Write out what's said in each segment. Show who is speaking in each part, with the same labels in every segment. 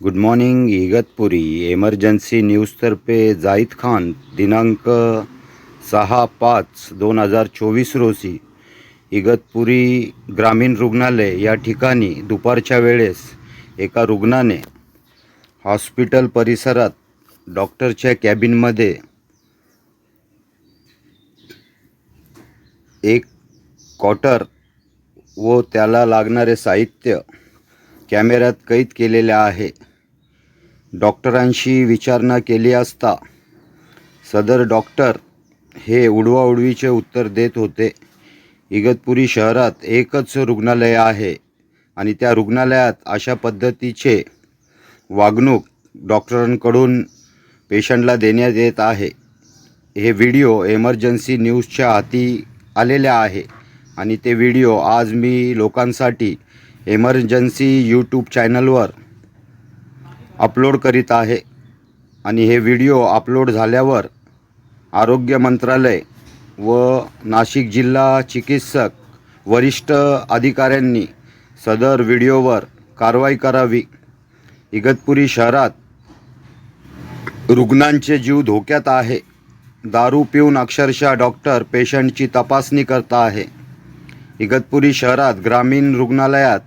Speaker 1: Good morning Igatpuri. Emergency न्यूजतर्फे जाहीद खान दिनांक सहा पाच दोन हजार चोवीस रोजी. इगतपुरी ग्रामीण रुग्णालय या ठिकाणी दुपारच्या वेळेस एका रुग्णाने हॉस्पिटल परिसरात डॉक्टरच्या कॅबिनमध्ये एक कॉटर व त्याला लागणारे साहित्य कॅमेऱ्यात कैद केलेले आहे. डॉक्टरांशी विचारणा केली असता सदर डॉक्टर हे उडवाउडवीचे उत्तर देत होते. इगतपुरी शहरात एकच रुग्णालय आहे आणि त्या रुग्णालयात अशा पद्धतीचे वागणूक डॉक्टरांकडून पेशंटला देण्यात येत आहे. हे व्हिडिओ एमर्जन्सी न्यूजच्या हाती आलेले आहे आणि ते व्हिडिओ आज मी लोकांसाठी एमर्जन्सी यूट्यूब चॅनलवर अपलोड करीत आहे. आणि हे व्हिडिओ अपलोड झाल्यावर आरोग्य मंत्रालय व नाशिक जिल्हा चिकित्सक वरिष्ठ अधिकाऱ्यांनी सदर व्हिडिओवर कारवाई करावी. इगतपुरी शहरात रुग्णांचे जीव धोक्यात आहे. दारू पिऊन अक्षरशः डॉक्टर पेशंटची तपासणी करता आहे. इगतपुरी शहरात ग्रामीण रुग्णालयात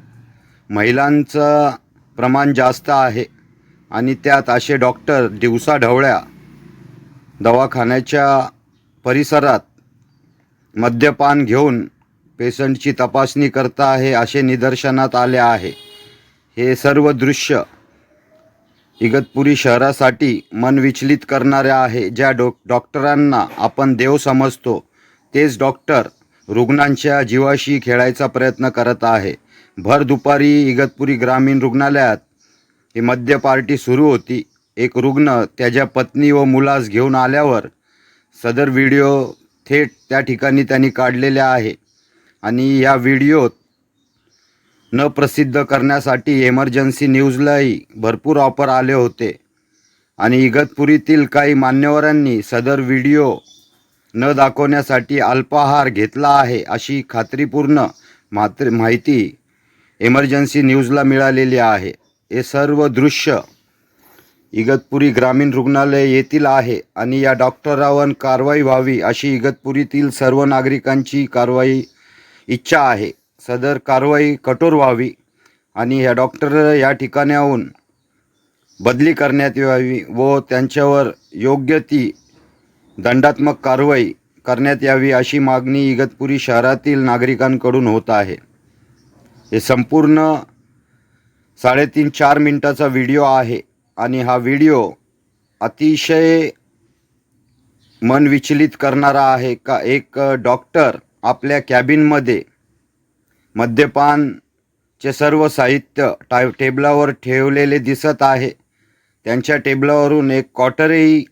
Speaker 1: महिलांचं प्रमाण जास्त आहे. आणि त्यात असे डॉक्टर दिवसाढवळ्या दवाखान्याच्या परिसरात मद्यपान घेऊन पेशंटची तपासणी करता आहे असे निदर्शनात आले आहे. हे सर्व दृश्य इगतपुरी शहरासाठी मन विचलित करणारे आहे. ज्या डॉ डॉक्टरांना आपण देव समजतो तेच डॉक्टर रुग्णांच्या जीवाशी खेळायचा प्रयत्न करत आहे. भर दुपारी इगतपुरी ग्रामीण रुग्णालयात ही मद्य पार्टी सुरू होती. एक रुग्ण त्याच्या पत्नी व मुलास घेऊन आल्यावर सदर व्हिडिओ थेट त्या ठिकाणी त्यांनी काढलेले आहे. आणि या व्हिडिओत न प्रसिद्ध करण्यासाठी एमर्जन्सी न्यूजलाही भरपूर ऑफर आले होते. आणि इगतपुरीतील काही मान्यवरांनी सदर व्हिडिओ न दाखवण्यासाठी अल्पाहार घेतला आहे अशी खात्रीपूर्ण मात्र माहिती एमर्जन्सी न्यूजला मिळालेली आहे. हे सर्व दृश्य इगतपुरी ग्रामीण रुग्णालय येथील आहे आणि या डॉक्टरावर कारवाई व्हावी अशी इगतपुरीतील सर्व नागरिकांची कारवाई इच्छा आहे. सदर कारवाई कठोर व्हावी आणि ह्या डॉक्टर या ठिकाणाहून बदली करण्यात यावी व त्यांच्यावर योग्य ती दंडात्मक कारवाई करण्यात यावी अशी मागणी इगतपुरी शहरातील नागरिकांकडून होत आहे. हे संपूर्ण साडेतीन चार मिनटाचा व्हिडिओ आहे आणि हा व्हिडिओ अतिशय मन विचलित करणारा आहे का? एक डॉक्टर आपल्या कॅबिनमध्ये मद्यपानचे सर्व साहित्य टाय टेबलावर ठेवलेले दिसत आहे. त्यांच्या टेबलावरून एक कॉटरही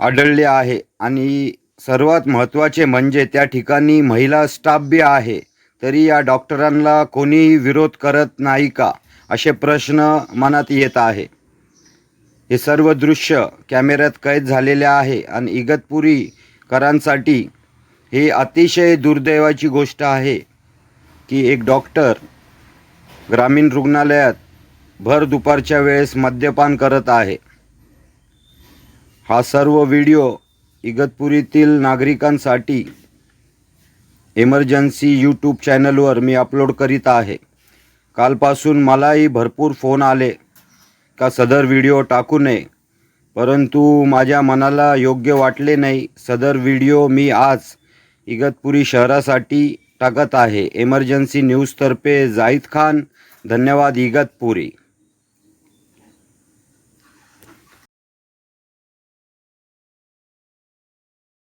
Speaker 1: आढळले आहे आणि सर्वात महत्त्वाचे म्हणजे त्या ठिकाणी महिला स्टाफ बी आहे. तरी या डॉक्टरांना कोणीही विरोध करत नाही का? असे प्रश्न मनात येत आहे. हे सर्व दृश्य कॅमेऱ्यात कैद झालेले आहे आणि इगतपुरीकरांसाठी ही अतिशय दुर्दैवाची गोष्ट आहे की एक डॉक्टर ग्रामीण रुग्णालयात भर दुपारच्या वेळेस मद्यपान करत आहे. हा सर्व व्हिडिओ इगतपुरीतील नागरिकांसाठी एमर्जन्सी यूट्यूब चॅनलवर मी अपलोड करीत आहे. कालपासून मलाही भरपूर फोन आले का सदर व्हिडिओ टाकू नये. परंतु माझ्या मनाला योग्य वाटले नाही. सदर व्हिडिओ मी आज इगतपुरी शहरासाठी टाकत आहे. एमर्जन्सी न्यूजतर्फे जाहीद खान. धन्यवाद इगतपुरी.